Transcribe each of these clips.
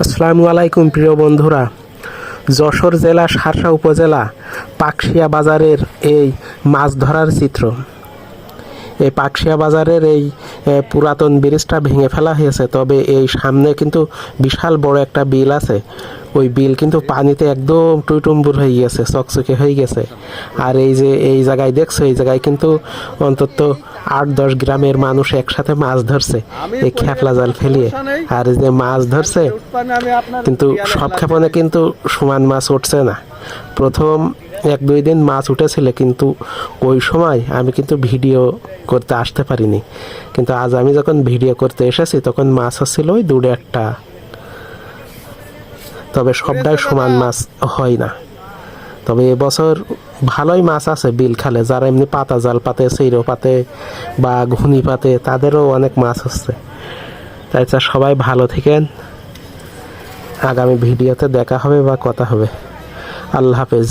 আসসালামু আলাইকুম, প্রিয় বন্ধুরা। যশোর জেলা সারসা উপজেলা, পাকশিয়া বাজারের এই মাছ ধরার চিত্র। এই পাকশিয়া বাজারের এই পুরাতন ব্রিজটা ভেঙে ফেলা হয়েছে, তবে এই সামনে কিন্তু বিশাল বড় একটা বিল আছে। ওই বিল কিন্তু পানিতে একদম টুইটুম্বুর হয়ে গেছে চকচকে হয়ে গেছে। আর এই যে এই জায়গায় দেখছ এই জায়গায় কিন্তু অন্তত আট দশ গ্রামের মানুষ একসাথে মাছ ধরছে এই খেপলা জাল ফেলিয়ে। আর যে মাছ ধরছে কিন্তু সব ক্ষেপণে কিন্তু সমান মাছ উঠছে না। প্রথম এক দুই দিন মাছ উঠেছিল কিন্তু ওই সময় আমি কিন্তু ভিডিও করতে আসতে পারিনি। কিন্তু আজ আমি যখন ভিডিও করতে এসেছি তখন মাছ হচ্ছিল ওই দূরে একটা তবে সবটাই সমান মাছ হয় না। তবে এবছর ভালোই মাছ আছে বিল খালে, যারা এমনি পাতা জাল পাতে সেইরো পাতে বা ঘুনি পাতে, তাদেরও অনেক মাছ আসছে তাই চা সবাই ভালো থেকেন। আগামী ভিডিওতে দেখা হবে বা কথা হবে। আল্লাহ হাফেজ।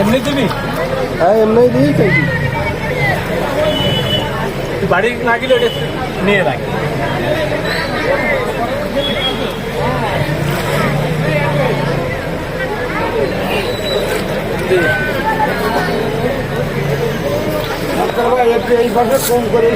এমনি দিবি? হ্যাঁ এমনি দিই চাইছি বাড়ি না গেলে ওটা নিয়ে রাখ। এই ভাষা কম করে